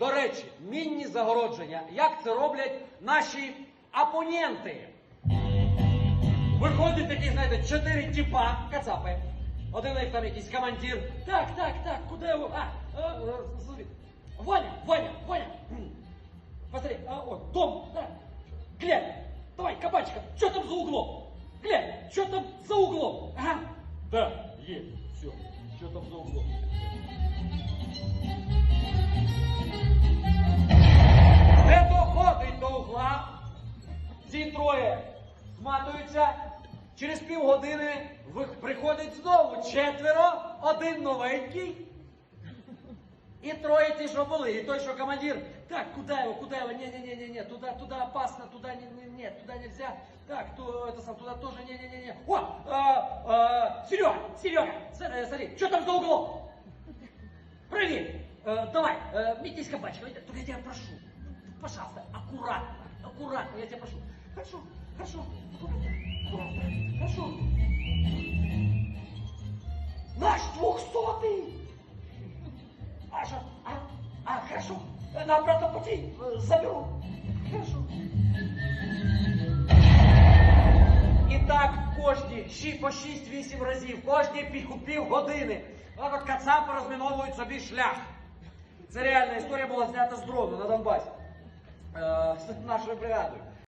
До речі, мінні загородження. Як це роблять наші опоненти? Виходять такі, знаєте, чотири тіпа, кацапи. Один їх там якийсь командир. Так, так, так, куди його? А, а. Ваня, Ваня, Ваня. Посмотри, а, о, дом, да. Глянь, давай, кабачка, что там за углом? Глянь, что там за углом? Ага. Да, есть, все, что там за углом? Ці троє зматуються. Через півгодини ви- приходить знову четверо, один новенький. І троє ті, що були, і той, що командир. Так, куди його, куди його? Ні, ні, ні, ні, ні, туди, туди опасно, туди не, не, не, туди нельзя. Так, то, это сам, туда тоже, не, не, не, не. О, а, а, Серега, Серега, смотри, смотри, что там за углом? Проверь. Э, давай, э, метнись кабачка. Только я тебя прошу. Пожалуйста, аккуратно. Аккуратно, я тебя прошу. Хорошо, хорошо. Аккуратно, аккуратно. Хорошо. Наш двухсотый. А что? А, а, хорошо. На обратном пути э, заберу. Хорошо. І так кожні по 6-8 разів, кожні пів, години. От кацапи розміновують собі шлях. Це реальна історія була знята з дрону на Донбасі. Е, з нашою бригадою.